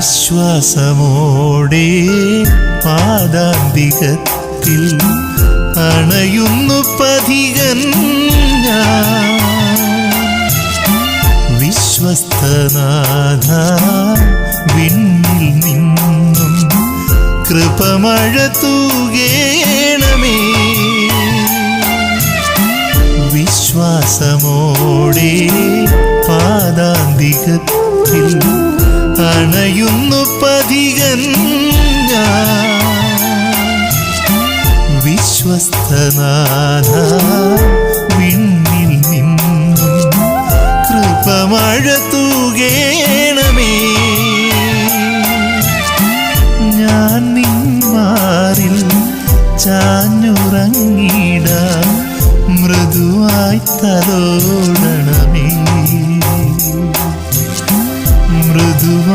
വിശ്വാസമോടെ പാദാന്തികത്തിൽ അണയുന്നു പതികൻ വിശ്വസ്തനാഥ വിണ്ണിൽ നിന്നും കൃപമഴ തൂകേണമേ. വിശ്വാസമോടെ പാദാന്തികത്തിൽ അണയുന്നു പതികൻ വിശ്വസ്തനാഥ വിണ്ണിൽ നിന്നും കൃപമഴ തൂകേണമേ. ഞാൻ നിന്മാറിൽ ചാഞ്ഞുറങ്ങിട മൃദുവായി തലോടണമേ. മൃദുവായി